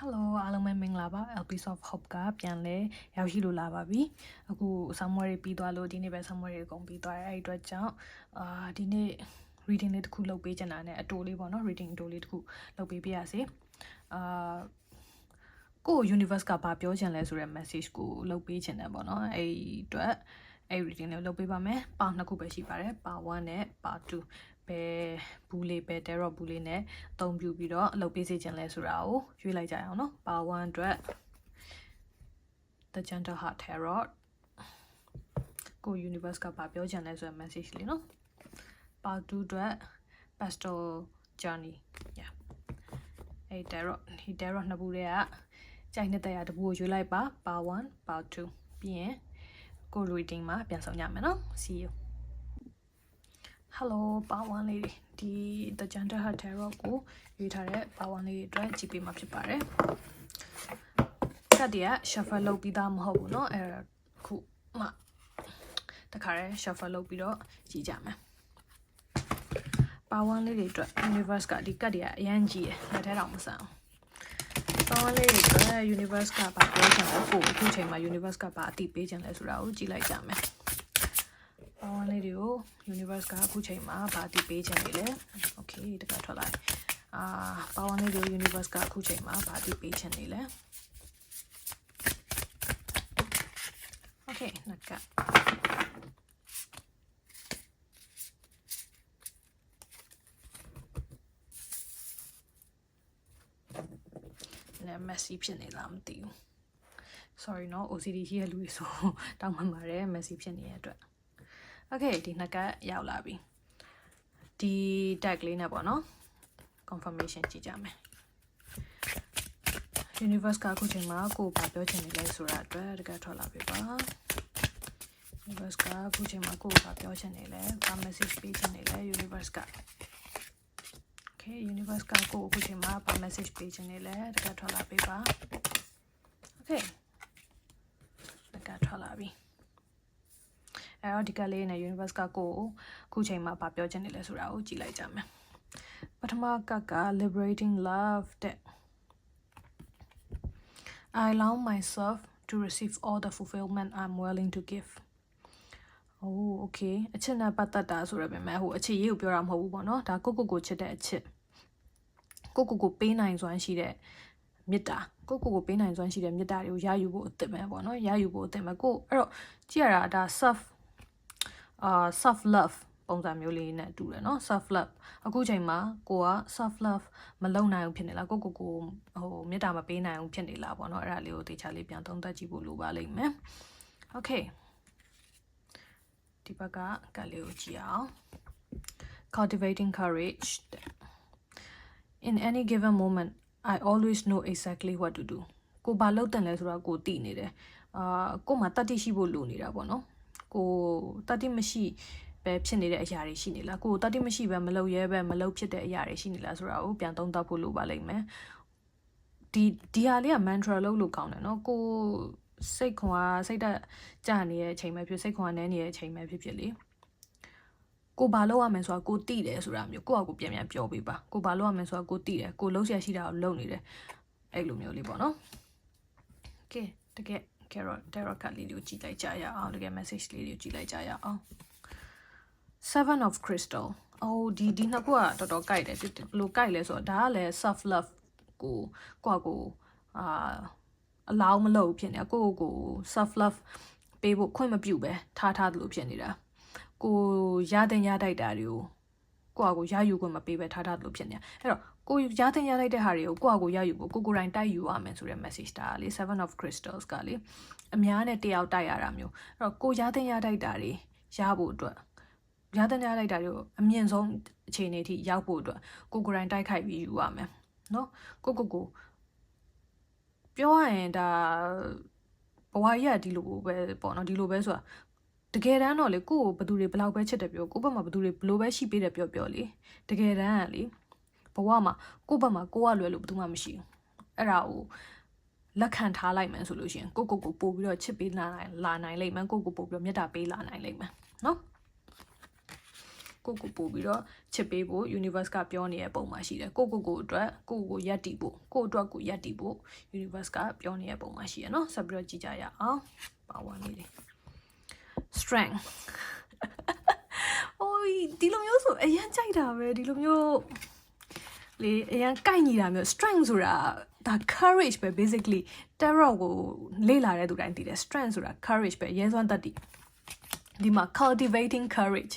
Hello အားလုံးပဲမင်္ဂလာပါ LPS of Hope ကပြန်လဲရောက်ရှိလို့လာပါပြီအခု somewhere တွေပြီးသွားလို့ဒီနေ့ပဲ somewhere တွေအကုန်ပြီးသွားတယ်အဲ့ဒီအတွက်ကြောင့်အာဒီနေ့ reading လေးတစ်ခုလုပ်ပေးချင်တာနဲ့အတိုလေးပေါ့နော် reading အတိုလေးတစ်ခုလုပ်ပေးပြရစီအာကို universe ကဘာပြောချင်လဲဆိုတဲ့ message ကိုလုပ်ပေးချင်တယ်ပေါ့နော်အဲ့ဒီအတွက်အဲ့ reading လေးကိုလုပ်ပေးပါမယ်ပါနှစ်ခုပဲရှိပါတယ်ပါ1နဲ့ပါ2 ပဲဘူးလေးပဲ tarot ဘူးလေးနဲ့အသုံးပြုပြီးတော့အလုပ်ပေးစေချင်လဲဆိုတာကိုရွေးလိုက်ကြရအောင်နော်ပါ1အတွက် the gentle heart tarot ကို universe ကဘာပြောချင်လဲဆိုတဲ့ message လေးနော်ပါ2အတွက် pastel journey yeah အဲ့ tarot ဒီ tarot နှစ်ဘူးတွေကကြိုက်နေတဲ့ရတဘူးကိုရွေးလိုက်ပါပါ1ပါ2ပြီးရင်ကို reading မှာပြန်ဆောင်ကြမယ်နော် see you Hello ပါဝန်လေးတွေဒီ The Gentle Heart Tarot ကိုရွေးထားတဲ့ပါဝန်လေးတွေအတွက်ကြည့်ပေးမှာဖြစ်ပါတယ်။ကတ်တည်းက shuffle လုပ်ပြီးသားမဟုတ်ဘူးเนาะအဲ့ဒါခုမှတခါရဲ shuffle လုပ်ပြီးတော့ကြည့်ကြမယ်။ပါဝန်လေးတွေအတွက် universe ကဒီကတ်တွေကအရန်ကြီးတယ်လက်ထဲတော့မဆန်ဘူး။ပါဝန်လေးတွေအတွက် universe ကဘာပြောချင်လဲကိုအခုချိန်မှာ universe ကဘာအတိပေးချင်လဲဆိုတာကိုကြည့်လိုက်ကြမယ်။ ပေါင်းလေးတွေကို universe ကအခုချိန်မှာဗာတိပေးချင်နေလေ။ Okay တကထွက်လာ။အာပေါင်းလေးတွေကို universe ကအခုချိန်မှာဗာတိပေးချင်နေလေ။ Okay နက်ကလည်း messy ဖြစ်နေလားမသိဘူး sorry เนาะ OCD ရှိတဲ့လူတွေဆိုတောင်းပန်ပါတယ် messy ဖြစ်နေတဲ့အတွက် okay ဒီနှစ်ကရောက်လာပြီဒီ tag လေးနဲ့ပေါ့နော် confirmation ကြည့်ကြမယ် universe ကအခုချိန်မှာကိုဘာပြောချင်နေလဲဆိုတာအတွက်တကယ်ထွက်လာပြီပါ universe ကအခုချိန်မှာကိုဘာပြောချင်နေလဲဘာ message ပေးချင်နေလဲ universe က okay universe ကကိုအခုချိန်မှာဘာ message ပေးချင်နေလဲတကယ်ထွက်လာပြီပါ okay တကယ်ထွက်လာပြီ အဲ့တော့ဒီကလေးနဲ့ universe ကကိုအခုချိန်မှာဗာပြောချင်နေလဲဆိုတာကိုကြည့်လိုက်ကြမယ်ပထမကက liberating love တဲ့ I allow myself to receive all the fulfillment I'm willing to give အိုး okay အချစ်နဲ့ပတ်သက်တာဆိုရပေမဲ့ဟိုအချစ်ရေးကိုပြောတာမဟုတ်ဘူးပေါ့နော်ဒါကိုကိုကိုချစ်တဲ့အချစ်ကိုကိုကိုပေးနိုင်စွမ်းရှိတဲ့မေတ္တာကိုကိုကိုပေးနိုင်စွမ်းရှိတဲ့မေတ္တာတွေကိုရယူဖို့အသင့်ပဲပေါ့နော်ရယူဖို့အသင့်ပဲကိုအဲ့တော့ကြည့်ရတာဒါ self အာ self love ပုံစံမျိုးလေးနဲ့တူတယ်เนาะ self love အခုချိန်မှာကိုက self love မလုပ်နိုင်ဘူးဖြစ်နေလားကိုကိုကိုဟိုမေတ္တာမပေးနိုင်ဘူးဖြစ်နေလားပေါ့เนาะအဲ့ဒါလေးကိုတေချာလေးပြန်သုံးသပ်ကြည့်ဖို့လိုပါလိမ့်မယ် okay ဒီဘက်ကကလေးကိုကြည့်အောင် cultivating courage in any given moment i always know exactly what to do ကိုဘာလုပ်တယ်လဲဆိုတော့ကိုသိနေတယ်အာကိုမှတတိရှိဖို့လိုနေတာပေါ့နော် ကိုတတိမရှိပဲဖြစ်နေတဲ့အရာတွေရှိနေလားကိုတတိမရှိပဲမလုပ်ရဲပဲမလုပ်ဖြစ်တဲ့အရာတွေရှိနေလားဆိုတာကိုပြန်သုံးသပ်ဖို့လိုပါလိမ့်မယ်ဒီဒီဟာလေးက mantra လို့လို့ကောင်းတယ်နော်ကိုစိတ်ခွန်အားစိတ်တက်ကြနေတဲ့အချိန်ပဲဖြစ်စိတ်ခွန်အားနည်းနေတဲ့အချိန်ပဲဖြစ်ဖြစ်လေကိုဘာလုပ်ရမယ်ဆိုတာကိုတိတယ်ဆိုတာမျိုးကိုယ့်အကူပြန်ပြန်ပြောပေးပါကိုဘာလုပ်ရမယ်ဆိုတာကိုတိတယ်ကိုလုံးဆရာရှိတာကိုလုပ်နေတယ်အဲ့လိုမျိုးလေးပေါ့နော်ကဲတကယ် carrot tarot card လေးတွေကိုကြည့်လိုက်ကြရအောင်တကယ် message လေးတွေကိုကြည့်လိုက်ကြရအောင် seven of crystal အိုးဒီဒီနှစ်ခုကတော်တော်ကြိုက်တယ်ဘယ်လိုကြိုက်လဲဆိုတော့ဒါကလည်း self love ကိုကိုယ့်ကိုအာအလောင်းမလုပ်ဖြစ်နေတာကိုယ့်ကို self love ပေးဖို့ခွင့်မပြုပဲထားထားသလိုဖြစ်နေတာကိုရတဲ့ရတိုက်တာတွေကိုကိုယ့်အကိုရယူခွင့်မပေးပဲထားထားသလိုဖြစ်နေတာအဲ့တော့ ကိုရတဲ့ရလိုက်တဲ့ဟာတွေကိုကိုယ့်အကိုရယူဖို့ကိုကိုယ်တိုင်တိုက်ယူရမယ်ဆိုတဲ့ message ဒါလေ7 of crystals ကလေအများနဲ့တယောက်တိုက်ရတာမျိုးအဲ့တော့ကိုရတဲ့ရတိုက်တာတွေရဖို့အတွက်ရတဲ့ရလိုက်တာတွေကိုအမြင့်ဆုံးအခြေအနေထိရောက်ဖို့အတွက်ကိုကိုယ်တိုင်တိုက်ခိုက်ပြီးယူရမယ်နော်ကိုကိုကိုပြောရရင်ဒါဘဝကြီးကဒီလိုပဲပေါ့နော်ဒီလိုပဲဆိုတာတကယ်တမ်းတော့လေကိုကိုဘသူတွေဘလောက်ပဲချစ်တယ်ပြောကိုဘက်မှာဘသူတွေဘလို့ပဲရှိပေးတယ်ပြောပြောလေတကယ်တမ်းကလေ ဘဝမှာကိုဘက်မှာကိုကလွယ်လို့ဘသူမှမရှိဘူးအဲ့ဒါကိုလက်ခံထားလိုက်မယ်ဆိုလို့ရှိရင်ကိုကိုကိုပို့ပြီးတော့ချစ်ပေးလာနိုင်လာနိုင်လိမ့်မယ်ကိုကိုပို့ပြီးတော့မေတ္တာပေးလာနိုင်လိမ့်မယ်နော်ကိုကိုပို့ပြီးတော့ချစ်ပေးဖို့ universe ကပြောနေတဲ့ပုံမှာရှိတယ်ကိုကိုကိုအတွက်ကိုကိုရက်တီဖို့ကိုအတွက်ကိုရက်တီဖို့ universe ကပြောနေတဲ့ပုံမှာရှိရနော်ဆက်ပြီးတော့ကြည့်ကြရအောင်ပါဝင်လေးတွေ strength အိုးဒီလိုမျိုးဆိုအရင်ကြိုက်တာပဲဒီလိုမျိုး လေအရင်ကိုက်ညီတာမျိုး strength ဆိုတာဒါ courage ပဲ basically terror ကိုလေ့လာတဲ့သူတိုင်းသိတယ် strength ဆိုတာ courage ပဲရဲစွမ်းတတ်တည်ဒီမှာ cultivating courage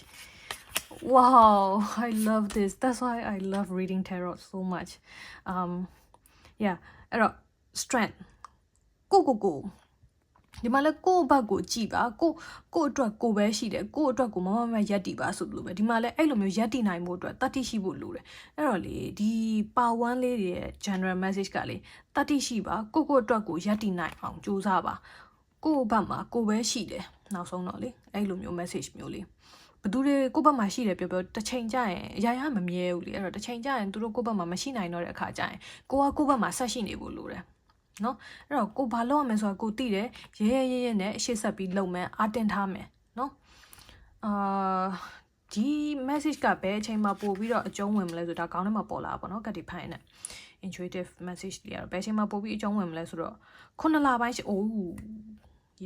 wow i love this that's why i love reading tarot so much um yeah အဲ့တော့ strength ကိုကိုကို ဒီမှာလဲကိုယ့်ဘက်ကိုကြည်ပါကိုကိုယ့်အတွက်ကိုပဲရှိတယ်ကိုယ့်အတွက်ကိုမမမရက်တီပါဆိုလို့ပဲဒီမှာလဲအဲ့လိုမျိုးရက်တီနိုင်မှုအတွက်တတိရှိဖို့လိုတယ်အဲ့တော့လေဒီပါဝမ်းလေးတွေရဲ့ general message ကလေတတိရှိပါကိုကိုယ့်အတွက်ကိုရက်တီနိုင်အောင်ကြိုးစားပါကိုယ့်ဘက်မှာကိုပဲရှိတယ်နောက်ဆုံးတော့လေအဲ့လိုမျိုး message မျိုးလေးဘသူတွေကိုယ့်ဘက်မှာရှိတယ်ပြောပြောတစ်ချိန်ကျရင်အရာရမမြဲဘူးလေအဲ့တော့တစ်ချိန်ကျရင်သူတို့ကိုယ့်ဘက်မှာမရှိနိုင်တော့တဲ့အခါကျရင်ကိုကကိုယ့်ဘက်မှာဆက်ရှိနေဖို့လိုတယ် နော်အဲ့တော့ကိုဘာလုပ်ရမလဲဆိုတာကိုသိတယ်ရဲရဲရဲရဲနဲ့ရှေ့ဆက်ပြီးလုပ်မယ်အာတင်ထားမယ်နော်အာဒီ message ကဘယ်အချိန်မှာပို့ပြီးတော့အကျုံးဝင်မလဲဆိုတာခေါင်းထဲမှာပေါ်လာပါတော့ကတိဖိုင်နဲ့ intuitive message တွေကတော့ဘယ်အချိန်မှာပို့ပြီးအကျုံးဝင်မလဲဆိုတော့ခုနလပိုင်းရှိအိုး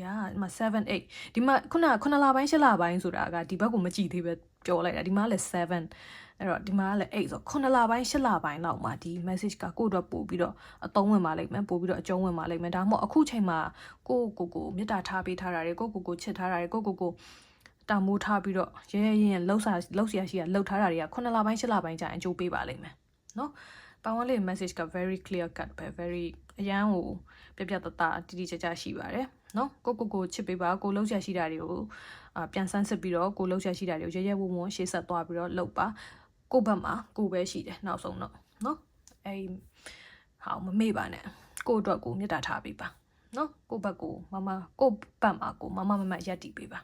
yeah ဒီမှာ7 8ဒီမှာခုနခုနလပိုင်း8လပိုင်းဆိုတာကဒီဘက်ကိုမကြည့်သေးပဲပြောလိုက်တာဒီမှာလည်း7 အဲ့တော့ဒီမှာလည်း8ဆိုခုနလပိုင်း8လပိုင်းလောက်မှာဒီ message ကကိုယ့်အတွက်ပို့ပြီးတော့အသုံးဝင်ပါလိမ့်မယ်ပို့ပြီးတော့အကျုံးဝင်ပါလိမ့်မယ်ဒါမှမဟုတ်အခုချိန်မှာကိုယ့်ကိုယ်ကိုမေတ္တာထားပေးထားတာတွေကိုယ့်ကိုယ်ကိုချစ်ထားတာတွေကိုယ့်ကိုယ်ကိုတာမိုးထားပြီးတော့ရဲရဲရင်လှုပ်ရှားလှုပ်ရှားရှိရလှုပ်ထားတာတွေကခုနလပိုင်း8လပိုင်းကြာရင်အကျိုးပေးပါလိမ့်မယ်နော်ပဝန်းလေး message က very clear cut ပဲ very အရန်ကိုပြပြတသားတိတိကျကျရှိပါတယ်နော်ကိုကိုကိုချစ်ပေးပါကိုလှုပ်ရှားရှိတာတွေကိုအာပြန်ဆန်းစစ်ပြီးတော့ကိုလှုပ်ရှားရှိတာတွေကိုရဲရဲဝုံဝုံရှေ့ဆက်သွားပြီးတော့လှုပ်ပါ ကိုဘက်မှာကိုပဲရှိတယ်နောက်ဆုံးတော့နော်အဲဟောမမေ့ပါနဲ့ကိုအတွက်ကိုမေတ္တာထားပေးပါနော်ကိုဘက်ကိုမမကိုဘက်မှာကိုမမမမရက်တည်ပေးပါ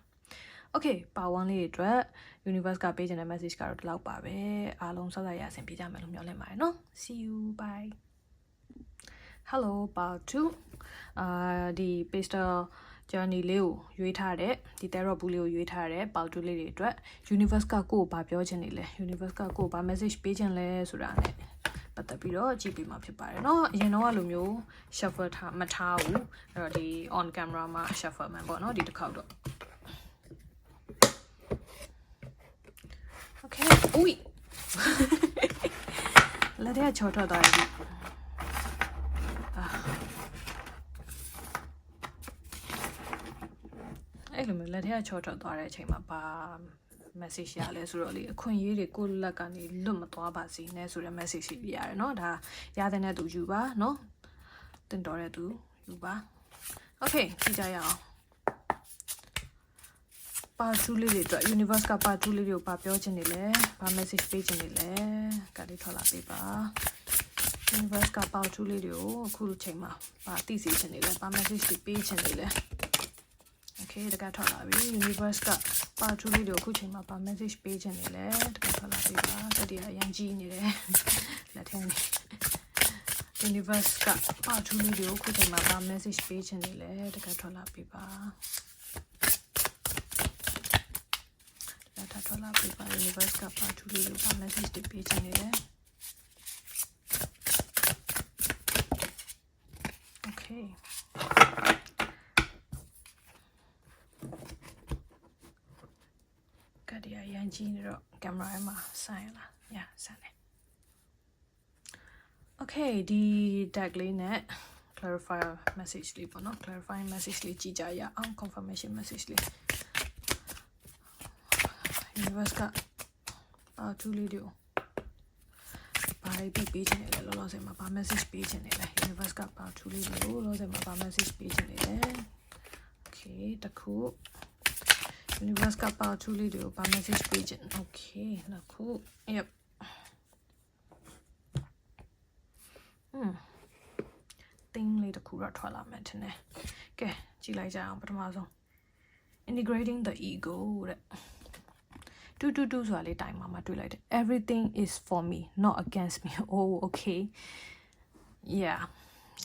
Okay ပါဝမ်းလေးတွေအတွက် universe ကပေးချင်တဲ့ message ကတော့ဒီလောက်ပါပဲအားလုံးဆက်ဆက်ရအဆင်ပြေကြမယ်လို့မျှော်လင့်ပါတယ်နော် see you bye hello part 2အာဒီ pastel journey လေးကိုရွေးထားတဲ့ဒီ tarot ဘူးလေးကိုရွေးထားတဲ့ part 2လေးတွေအတွက် universe ကကိုကိုဘာပြောချင်နေလဲ universe ကကိုဘာ message ပေးချင်လဲဆိုတာ ਨੇ ပတ်သက်ပြီးတော့ကြည့်ပေးမှာဖြစ်ပါတယ်เนาะအရင်တော့ကလိုမျိုး shuffle ထားမထားဘူးအဲ့တော့ဒီ on camera မှာ shuffle မှန်ပေါ့เนาะဒီတစ်ခေါက်တော့ Okay. Ui. လက်ထဲကချော်ထွက်သွားပြီ ထဲကချော်ထွက်သွားတဲ့အချိန်မှာဘာ message ရလဲဆိုတော့လေအခွင့်အရေးတွေကိုယ့်လက်ကနေလွတ်မသွားပါစေနဲ့ဆိုတဲ့ message တွေရတယ်เนาะဒါရတဲ့သူယူပါเนาะတင်တော်တဲ့သူယူပါ Okay ကြည့်ကြရအောင်ပါထူးလေးတွေအတွက် universe ကပါထူးလေးတွေကိုပါပြောချင်နေလဲဘာ message ပေးချင်နေလဲကလေးထွက်လာပေးပါ universe ကပါထူးလေးတွေကိုအခုလိုချိန်မှာပါသိစေချင်နေလဲဘာ message တွေပေးချင်နေလဲ okay တကထွက်လာပြီ universe ကပါထူးလေးတွေကိုအခုချိန်မှာဘာ message ပေးချင်နေလဲတကထွက်လာပေးပါတတိယအရင်ကြီးနေတယ်လက်ထဲနေ universe ကပါထူးလေးတွေကိုအခုချိန်မှာဘာ message ပေးချင်နေလဲတကထွက်လာပေးပါထထွက်လာပြပါ universe ကပါထူလေးကို message တွေပေးချင်နေတယ် okay ကတည်း ကရန်ကြီးနေတော့ကင်မရာမှာဆိုင်လာညဆိုင်နေ okay ဒီ tag လေးနဲ့ clarify message လေးပေါ့နော် clarifying message လေးကြည့်ကြရအောင် confirmation message လေး universe ကအာထူးလေးတွေကိုဘာပြီးပေးချင်တယ်လဲလောလောဆယ်မှာဘာ message ပေးချင်တယ်လဲ universe ကဘာထူးလေးတွေကိုလောလောဆယ်မှာဘာ message ပေးချင်တယ်လဲ okay တခု universe ကဘာထူးလေးတွေကိုဘာ message ပေးချင် okay နောက်ခု yep อืมတင်းလေးတခုတော့ထွက်လာမယ်ထင်တယ်ကဲကြည့်လိုက်ကြအောင်ပထမဆုံး integrating the ego တဲ့တူတူတူဆိုတာလေးတိုင်မှာမှတွေ့လိုက်တယ် everything is for me not against me oh okay yeah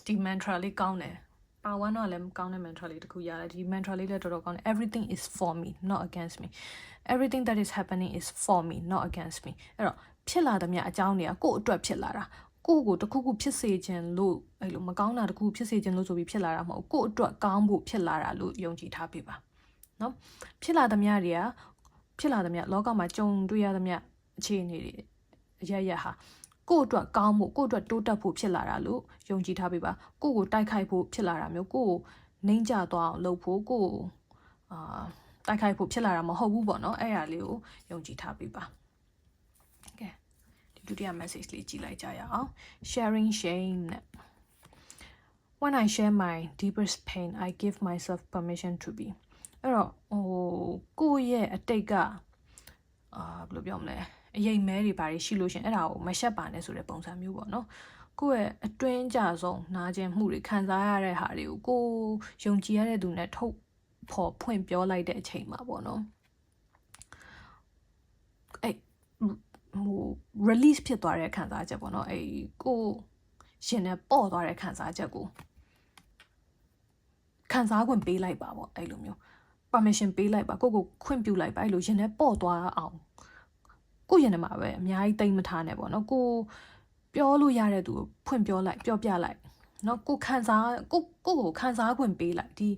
ဒီ mantra လေးကောင်းတယ် ပါဝမ်းတော့လည်းကောင်းတဲ့ mantra လေးတစ်ခုရတယ်ဒီ mantra လေးလည်းတော်တော်ကောင်းတယ် everything is for me not against me everything that is happening is for me not against me အဲ့တော့ဖြစ်လာသမျှအကြောင်းတွေကကိုယ့်အတွက်ဖြစ်လာတာကိုယ့်ကိုတစ်ခုခုဖြစ်စေခြင်းလို့အဲ့လိုမကောင်းတာတစ်ခုဖြစ်စေခြင်းလို့ဆိုပြီးဖြစ်လာတာမဟုတ်ကိုယ့်အတွက်ကောင်းဖို့ဖြစ်လာတာလို့ယုံကြည်ထားပေးပါနော်ဖြစ်လာသမျှတွေကဖြစ်လာသမျှလောကမှာကြုံတွေ့ရသမျှအခြေအနေတွေအရရဟာ ကိုယ့်အတွက်ကောင်းဖို့ကိုယ့်အတွက်တိုးတက်ဖို့ဖြစ်လာတာလို့ယုံကြည်ထားပေးပါကိုယ့်ကိုတိုက်ခိုက်ဖို့ဖြစ်လာတာမျိုးကိုယ့်ကိုနှိမ့်ကြသွားအောင်လုပ်ဖို့ကိုယ့်ကိုအာတိုက်ခိုက်ဖို့ဖြစ်လာတာမဟုတ်ဘူးပေါ့နော်အဲ့ဒါလေးကိုယုံကြည်ထားပေးပါကဲဒီဒုတိယ message လေးကြည့်လိုက်ကြရအောင် sharing shame နဲ့ when i share my deepest pain i give myself permission to be အဲ့တော့ဟိုကိုယ့်ရဲ့အတိတ်ကအာဘယ်လိုပြောမလဲ အရေးမဲတွေဘာတွေရှိလို့ရှင်အဲ့ဒါကိုမရှက်ပါနဲ့ဆိုတဲ့ပုံစံမျိုးပေါ့နော်ကိုယ့်ရဲ့အတွင်းကြဆုံးနာကျင်မှုတွေခံစားရတဲ့ဟာတွေကိုကိုယုံကြည်ရတဲ့သူနဲ့ထုတ်ဖော်ဖွင့်ပြောလိုက်တဲ့အချိန်မှာပေါ့နော်အဲ့ဟို release ဖြစ်သွားတဲ့ခံစားချက်ပေါ့နော်အဲ့ကိုရှင်နဲ့ပေါ့သွားတဲ့ခံစားချက်ကိုခံစားခွင့်ပေးလိုက်ပါပေါ့အဲ့လိုမျိုး permission ပေးလိုက်ပါကိုကိုခွင့်ပြုလိုက်ပါအဲ့လိုရင်ထဲပေါ့သွားအောင် ကိုရင်ထဲမှာပဲအများကြီးတိတ်မထားနဲ့ပေါ့နော်ကိုပြောလို့ရတဲ့သူကိုဖွင့်ပြောလိုက်ပြောပြလိုက်နော်ကိုခံစားကိုကိုကိုခံစားခွင့်ပေးလိုက်ဒီ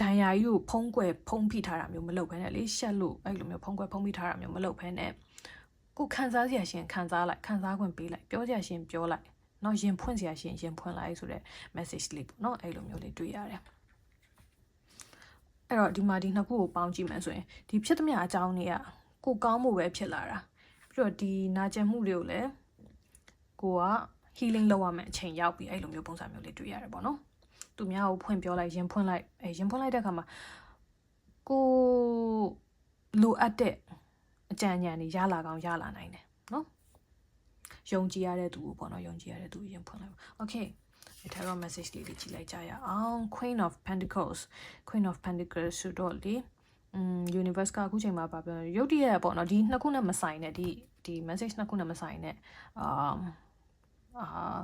ဒဏ်ရာကြီးကိုဖုံးကွယ်ဖုံးဖိထားတာမျိုးမလုပ်ဘဲနဲ့လေရှက်လို့အဲ့လိုမျိုးဖုံးကွယ်ဖုံးဖိထားတာမျိုးမလုပ်ဘဲနဲ့ကိုခံစားစရာရှင်ခံစားလိုက်ခံစားခွင့်ပေးလိုက်ပြောစရာရှင်ပြောလိုက်နော်ရင်ဖွင့်စရာရှင်ရင်ဖွင့်လိုက်ဆိုတဲ့ message လေးပေါ့နော်အဲ့လိုမျိုးလေးတွေ့ရတယ်အဲ့တော့ဒီမှာဒီနှစ်ခုကိုပေါင်းကြည့်မယ်ဆိုရင်ဒီဖြစ်သမျှအကြောင်းတွေက ကိုကောင်းမှုပဲဖြစ်လာတာပြီးတော့ဒီနာကျင်မှုတွေကိုလည်းကိုက healing လုပ်ရမယ့်အချိန်ရောက်ပြီအဲ့လိုမျိုးပုံစံမျိုးလေးတွေ့ရတယ်ပေါ့နော်သူများကိုဖွင့်ပြောလိုက်ရင်ဖွင့်လိုက်အဲရင်ဖွင့်လိုက်တဲ့အခါမှာကိုလိုအပ်တဲ့အကြံဉာဏ်တွေရလာကောင်းရလာနိုင်တယ်နော်ယုံကြည်ရတဲ့သူကိုပေါ့နော်ယုံကြည်ရတဲ့သူကိုရင်ဖွင့်လိုက် okay ဒီ tarot message လေးတွေကြည့်လိုက်ကြရအောင် Queen of Pentacles Queen of Pentacles ဆိုတော့လေ อืม universe ကအခုချိန်မှာပါပြောရုတ်တရက်ပေါ့နော်ဒီနှစ်ခုနဲ့မဆိုင်တဲ့ဒီဒီ message နှစ်ခုနဲ့မဆိုင်တဲ့အာအာ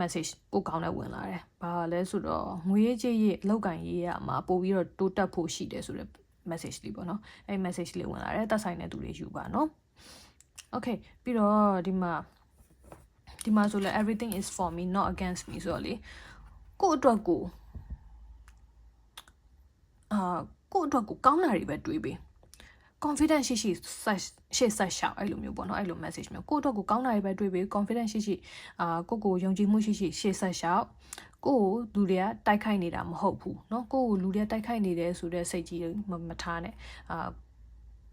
message ကိုကောင်းတဲ့ဝင်လာတယ်။ဘာလဲဆိုတော့ငွေရေးကြေးရေးလောက်ကင်ရေးရမှာပို့ပြီးတော့တိုးတက်ဖို့ရှိတယ်ဆိုတဲ့ message လေးပေါ့နော်။အဲ့ message လေးဝင်လာတယ်တက်ဆိုင်တဲ့သူတွေယူပါနော်။ Okay ပြီးတော့ဒီမှာဒီမှာဆိုလဲ everything is for me not against me ဆိုတော့လေကို့အတွက်ကိုအာ ကို့အတွက်ကိုကောင်းတာတွေပဲတွေးပေး confidence ရှိရှိဆက်ရှေ့ဆက်ရှောက်အဲ့လိုမျိုးပေါ့နော်အဲ့လို message မျိုးကိုယ့်အတွက်ကိုကောင်းတာတွေပဲတွေးပေး confidence ရှိရှိအာကိုကိုယုံကြည်မှုရှိရှိရှေ့ဆက်ရှောက်ကိုကိုလူတွေကတိုက်ခိုက်နေတာမဟုတ်ဘူးเนาะကိုကိုလူတွေကတိုက်ခိုက်နေတယ်ဆိုတဲ့စိတ်ကြီးမထားနဲ့အာ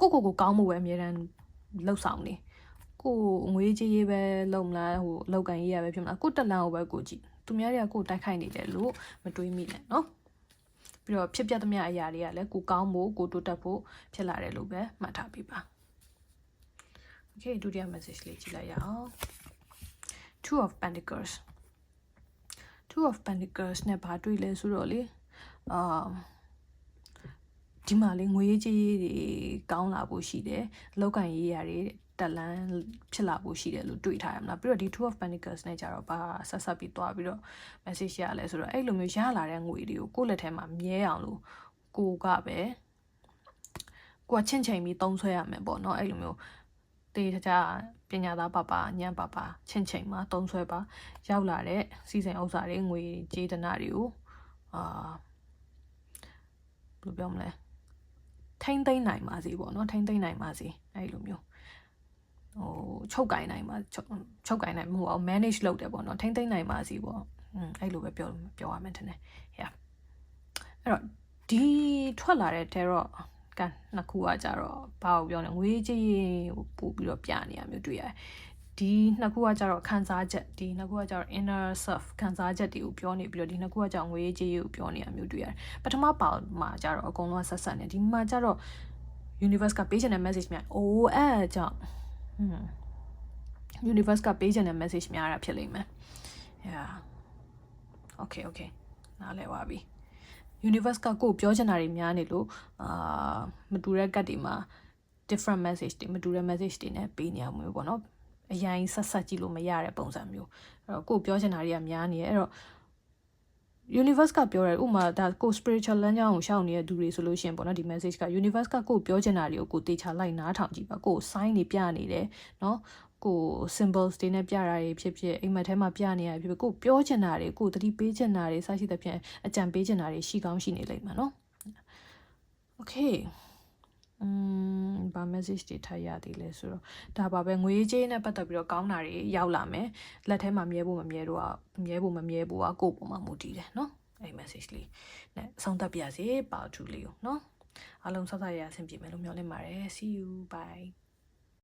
ကိုကိုကိုကောင်းမှုပဲအများတန်းလှုပ်ဆောင်နေကိုငွေကြေးရေးပဲလုံမလားဟိုလောက်ကန်ရေးရပဲဖြစ်မလားကိုတက်လန်ကိုပဲကိုကြည့်သူများတွေကကိုတိုက်ခိုက်နေတယ်လို့မတွေးမိနဲ့เนาะ ပြီးတော့ဖြစ်ပျက်သမျှအရာတွေကလည်းကိုကောင်းဖို့ကိုတိုးတက်ဖို့ဖြစ်လာတယ်လို့ပဲမှတ်ထားပေးပါ Okay ဒုတိယ message လေးကြည့်လိုက်ရအောင် Two of Pentacles Two of Pentacles နဲ့ဘာတွေ့လဲဆိုတော့လေအာဒီမှာလေငွေရေးကြေးရေးတွေကောင်းလာဖို့ရှိတယ်လောက်ကန်ရေးရာတွေ တက်လန်းဖြစ်လာဖို့ရှိတယ်လို့တွေ့ထားရမလားပြီးတော့ဒီ Two of Pentacles နဲ့ကြတော့ဘာဆက်ဆက်ပြီးသွားပြီးတော့ message ရလဲဆိုတော့အဲ့လိုမျိုးရလာတဲ့ငွေတွေကိုကိုယ့်လက်ထဲမှာမြဲအောင်လို့ကိုကပဲကိုကချင့်ချိန်ပြီးသုံးဆွဲရမယ်ပေါ့နော်အဲ့လိုမျိုးတေးကြပညာသားပါပါညံပါပါချင့်ချိန်မှာသုံးဆွဲပါရောက်လာတဲ့စီစဉ်ဥစ္စာတွေငွေကြေးဒနာတွေကိုအာဘယ်လိုပြောမလဲထိမ့်သိမ့်နိုင်ပါစေပေါ့နော်ထိမ့်သိမ့်နိုင်ပါစေအဲ့လိုမျိုး ဟိုချုပ်ကင်နိုင်ပါချုပ်ကင်နိုင်မှုအောင် manage လုပ်တယ်ပေါ့နော်ထိမ့်သိမ့်နိုင်ပါစီပေါ့อืมအဲ့လိုပဲပြောပြောရမယ်ထင်တယ် yeah အဲ့တော့ဒီထွက်လာတဲ့ terror ကနှစ်ခုကကြတော့ဘာကိုပြောလဲငွေကြေးကိုပို့ပြီးတော့ပြနေရမျိုးတွေ့ရတယ်ဒီနှစ်ခုကကြတော့ခံစားချက်ဒီနှစ်ခုကကြတော့ inner self ခံစားချက်တွေကိုပြောနေပြီးတော့ဒီနှစ်ခုကကြတော့ငွေကြေးကိုပြောနေရမျိုးတွေ့ရတယ်ပထမပေါမှာကြတော့အကုန်လုံးဆက်ဆက်နေဒီမှာကြတော့ universe ကပေးချင်တဲ့ message များအိုးအဲ့ကြောင့် universe ကပေးချင်တဲ့ message များတာဖြစ်လိမ့်မယ် yeah okay okay နားလည်ပါပြီ universe ကကိုပြောချင်တာတွေများနေလို့အာမတူတဲ့ကတ်တွေမှာ different message တွေမတူတဲ့ message တွေနဲ့ပေးနေရမျိုးပေါ့နော်အရင်ဆက်ဆက်ကြည့်လို့မရတဲ့ပုံစံမျိုးအဲ့တော့ကိုပြောချင်တာတွေကများနေရအဲ့တော့ universe ကပြောတယ်ဥမာဒါကို spiritual လမ်းကြောင်းကိုရှောင်နေတဲ့သူတွေဆိုလို့ရှင်ပေါ့နော်ဒီ message က universe ကကိုပြောချင်တာတွေကိုကိုတေချာလိုက်နားထောင်ကြည့်ပါကို sign တွေပြနေတယ်နော်ကို symbols တွေနဲ့ပြတာတွေဖြစ်ဖြစ်အိမ်မက်ထဲမှာပြနေရဖြစ်ဖြစ်ကိုပြောချင်တာတွေကိုတတိပေးချင်တာတွေစသဖြင့်အကြံပေးချင်တာတွေရှိကောင်းရှိနေလိမ့်မှာနော် okay อืมဘာ message တွေထားရသေးလဲဆိုတော့ဒါပါပဲငွေကြေးနဲ့ပတ်သက်ပြီးတော့ကောင်းတာတွေရောက်လာမယ်လက်ထဲမှာမြဲဖို့မမြဲတော့မြဲဖို့မမြဲဖို့ကကိုယ့်ပုံမှာမူတည်တယ်เนาะအဲ့ message လေးနဲ့အဆုံးသတ်ပြစေပါထူလေးကိုเนาะအားလုံးဆက်ဆက်ရအဆင်ပြေမယ်လို့မျှော်လင့်ပါတယ် see you bye